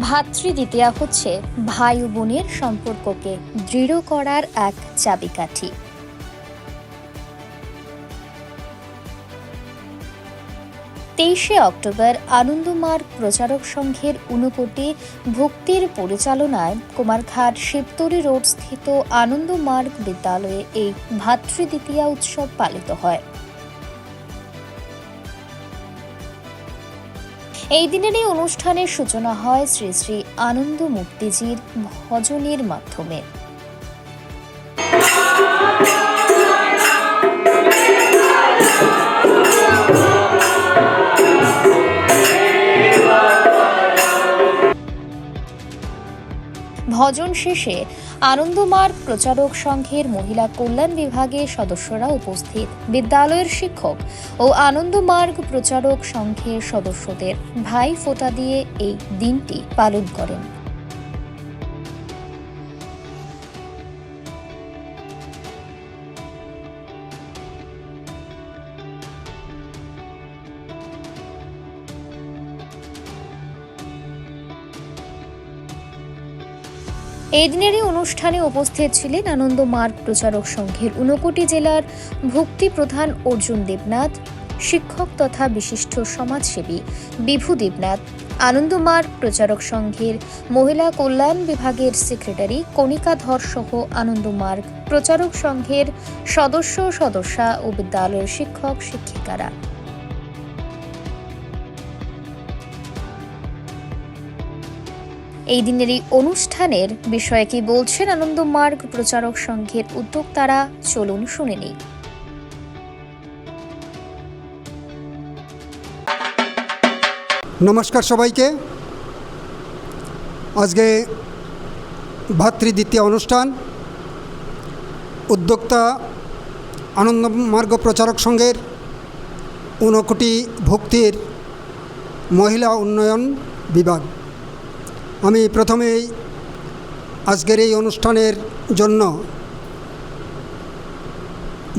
ভাতৃদ্বিতীয়া হচ্ছে ভাই ও বোনের সম্পর্ককে দৃঢ় করার এক চাবিকাঠি। তেইশে অক্টোবর আনন্দমার্গ প্রচারক সংঘের ঊনকোটি ভক্তির পরিচালনায় কুমারঘাট শিবতরি রোড স্থিত আনন্দমার্গ বিদ্যালয়ে এই ভাতৃদ্বিতীয়া উৎসব পালিত হয়। এই দিনের এই অনুষ্ঠানের সূচনা হয় শ্রী শ্রী আনন্দ মুক্তিজির ভজনের মাধ্যমে। ভজন শেষে আনন্দমার্গ প্রচারক সংঘের মহিলা কল্যাণ বিভাগের সদস্যরা উপস্থিত। বিদ্যালয়ের শিক্ষক ও আনন্দমার্গ প্রচারক সংঘের সদস্যদের ভাই ফোঁটা দিয়ে এই দিনটি পালন করেন। এই দিনেরই অনুষ্ঠানে উপস্থিত ছিলেন আনন্দ মার্গ প্রচারক সংঘের ঊনকোটি জেলার ভক্তি প্রধান অর্জুন দেবনাথ, শিক্ষক তথা বিশিষ্ট সমাজসেবী বিভু দেবনাথ আনন্দমার্গ প্রচারক সংঘের মহিলা কল্যাণ বিভাগের সেক্রেটারি কণিকা ধর সহ আনন্দমার্গ প্রচারক সংঘের সদস্য সদস্যা ও বিদ্যালয়ের শিক্ষক শিক্ষিকারা। এই দিনের এই অনুষ্ঠানের বিষয়ে কি বলছেন আনন্দমার্গ প্রচারক সংঘের উদ্যোক্তারা? চলুন শুনে নিই। নমস্কার সবাইকে। আজকে ভাতৃদ্বিতীয় অনুষ্ঠান। উদ্যোক্তা আনন্দমার্গ প্রচারক সংঘের ঊনকোটি ভক্তির মহিলা উন্নয়ন বিভাগ। আমি প্রথমেই আজকের এই অনুষ্ঠানের জন্য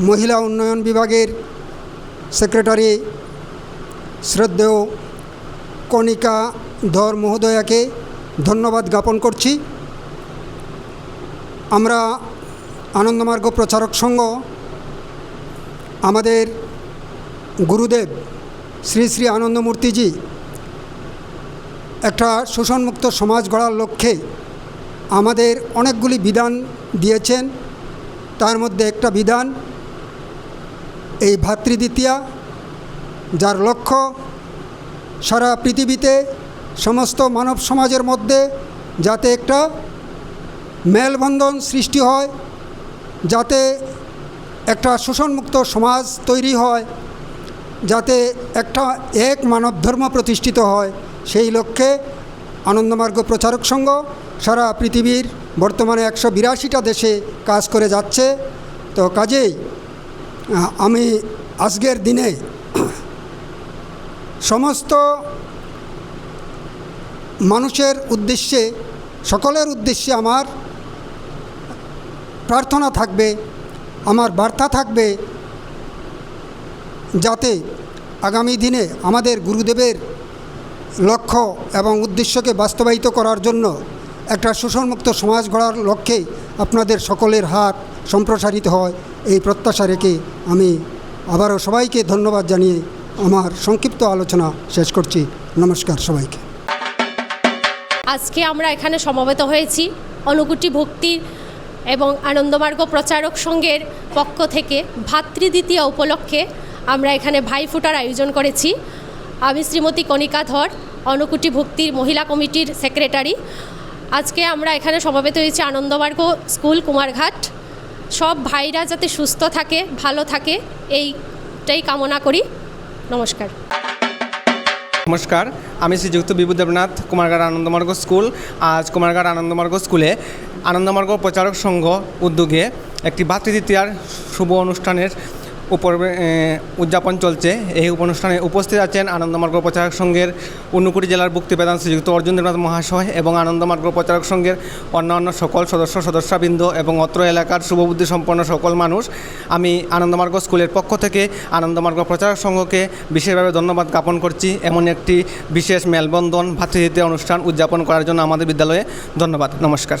মহিলা উন্নয়ন বিভাগের সেক্রেটারি শ্রদ্ধেয় কণিকা ধর মহোদয়াকে ধন্যবাদ জ্ঞাপন করছি। আমরা আনন্দমার্গ প্রচারক সংঘ, আমাদের গুরুদেব শ্রী শ্রী আনন্দমূর্তিজি একটা শোষণমুক্ত সমাজ গড়ার লক্ষ্যে আমাদের অনেকগুলি বিধান দিয়েছেন। তার মধ্যে একটা বিধান, এই ভাতৃদ্বিতীয়া, যার লক্ষ্য সারা পৃথিবীতে সমস্ত মানব সমাজের মধ্যে যাতে একটা মেলবন্ধন সৃষ্টি হয়, যাতে একটা শোষণমুক্ত সমাজ তৈরি হয়, যাতে একটা এক মানব ধর্ম প্রতিষ্ঠিত হয়। সেই লক্ষ্যে আনন্দমার্গ প্রচারক সংঘ সারা পৃথিবীর বর্তমানে একশো বিরাশিটা দেশে কাজ করে যাচ্ছে। তো কাজেই আমি আজকের দিনে সমস্ত মানুষের উদ্দেশ্যে, সকলের উদ্দেশ্যে আমার প্রার্থনা থাকবে, আমার বার্তা থাকবে যাতে আগামী দিনে আমাদের গুরুদেবের লক্ষ্য এবং উদ্দেশ্যকে বাস্তবায়িত করার জন্য একটা শোষণমুক্ত সমাজ গড়ার লক্ষ্যে আপনাদের সকলের হাত সম্প্রসারিত হয়। এই প্রত্যাশা রেখে আমি আবারও সবাইকে ধন্যবাদ জানিয়ে আমার সংক্ষিপ্ত আলোচনা শেষ করছি। নমস্কার সবাইকে। আজকে আমরা এখানে সমবেত হয়েছি অনুকুটি ভক্তির এবং আনন্দমার্গ প্রচারক সংঘের পক্ষ থেকে ভাতৃদ্বিতীয় উপলক্ষে আমরা এখানে ভাইফোঁটার আয়োজন করেছি। আমি শ্রীমতী কণিকা ধর অনুকুটি ভক্তির মহিলা কমিটির সেক্রেটারি। আজকে আমরা এখানে সমবেত হয়েছি আনন্দমার্গ স্কুল, কুমারঘাট। সব ভাইরা যাতে সুস্থ থাকে, ভালো থাকে, এইটাই কামনা করি। নমস্কার। নমস্কার, আমি শ্রীযুক্ত বিভু দেবনাথ, কুমারঘাট আনন্দমার্গ স্কুল। আজ কুমারঘাট আনন্দমার্গ স্কুলে আনন্দমার্গ প্রচারক সংঘ উদ্যোগে একটি ভাতৃদ্বিতীয়ার শুভ অনুষ্ঠানের উপর উদযাপন চলছে। এই অনুষ্ঠানে উপস্থিত আছেন আনন্দমার্গ প্রচারক সংঘের ঊনকুড়ি জেলার প্রধান শ্রীযুক্ত অর্জুন মহাশয় এবং আনন্দমার্গ প্রচারক সংঘের অন্যান্য সকল সদস্য, সদস্যবৃন্দ এবং অত্র এলাকার শুভবুদ্ধি সম্পন্ন সকল মানুষ। আমি আনন্দমার্গ স্কুলের পক্ষ থেকে আনন্দমার্গ প্রচারক সংঘকে বিশেষভাবে ধন্যবাদ জ্ঞাপন করছি। এমন একটি বিশেষ মেলবন্ধন, ভাতৃদ্বিতীয় অনুষ্ঠান উদযাপন করার জন্য আমাদের বিদ্যালয়ে ধন্যবাদ। নমস্কার।